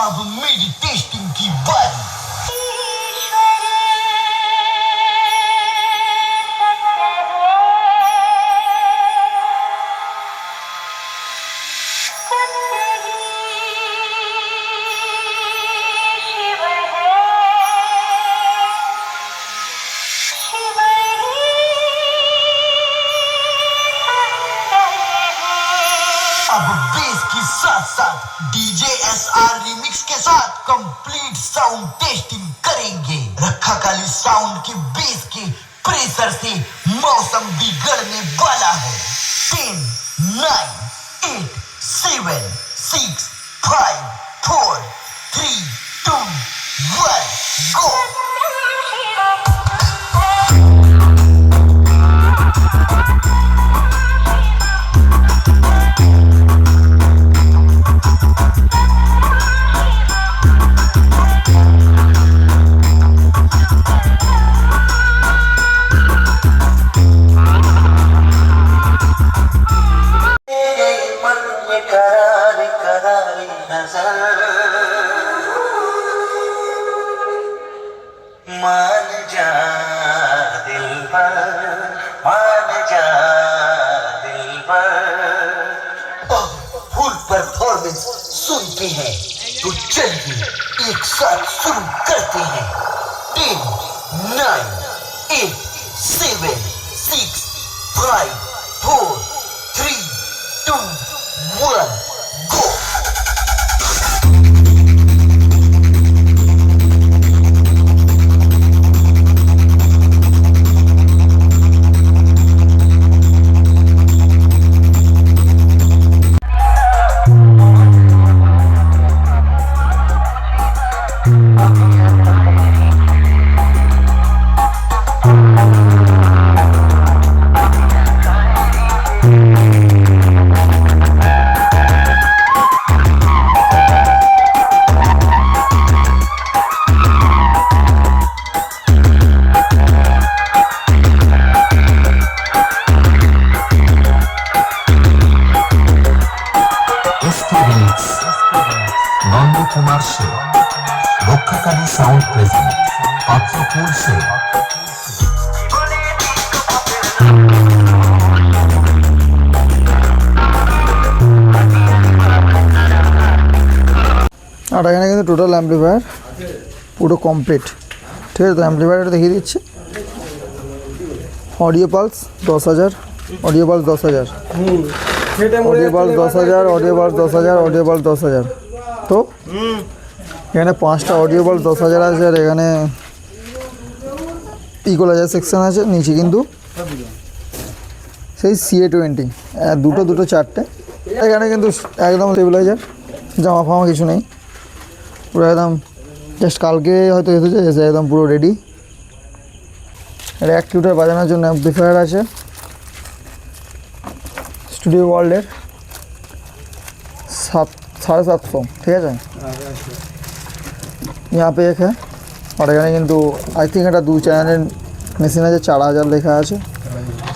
of a que keyboard. अब bass के साथ साथ डीजे एस आर रिमिक्स के साथ कंप्लीट साउंड टेस्टिंग करेंगे। रखा काली साउंड के बेस के प्रेशर से मौसम बिगड़ने वाला है। Ten nine eight seven six five four three two one go नज़र मान जा दिल पर, मान जा दिल पर। फुल परफॉर्मेंस सुनते हैं तो चलिए एक साथ शुरू करते हैं। Ten, nine, eight, seven, six, five, four Nandakumar সে রক্ষাকারী সাউন্ড প্রেজেন্ট পাত্রপুর সে। আর এখানে কিন্তু টোটাল অ্যাম্পলিফায়ার পুরো কমপ্লিট ঠিক আছে তো অ্যাম্পলিফায়ারটা দেখিয়ে দিচ্ছি। অডিও পালস দশ হাজার অডিও পালস দশ হাজার। অডিও পালস দশ হাজার অডিও পালস দশ হাজার অডিও পালস দশ হাজার। এখানে পাঁচটা অডিও পালস দশ হাজার আছে, আর এখানে ইকোলাইজার সেকশন আছে, নিচে কিন্তু সেই সিএ টোয়েন্টি দুটো দুটো, চারটে। এখানে কিন্তু একদম স্টেবিলাইজার জামা ফামা কিছু নেই। পুরো একদম জাস্ট কালকে হয়তো এসেছে, এসে একদম পুরো রেডি র্যাক টিউটার বাজানোর জন্য অ্যাম্পলিফায়ার আছে। স্টুডিও ওয়ার্ল্ডের সাত সাড়ে সাতশো ঠিক আছে यहाँ पे एक है और এখানে কিন্তু আই থিঙ্ক এটা দু চ্যানেলের মেশিন আছে চার হাজার লেখা আছে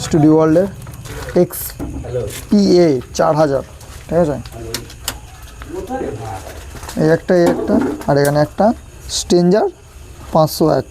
স্টুডিও ওয়ার্ল্ডের এক্স পি এ চার হাজার ঠিক আছে এই একটা এই একটা আর এখানে একটা স্টেঞ্জার পাঁচশো এক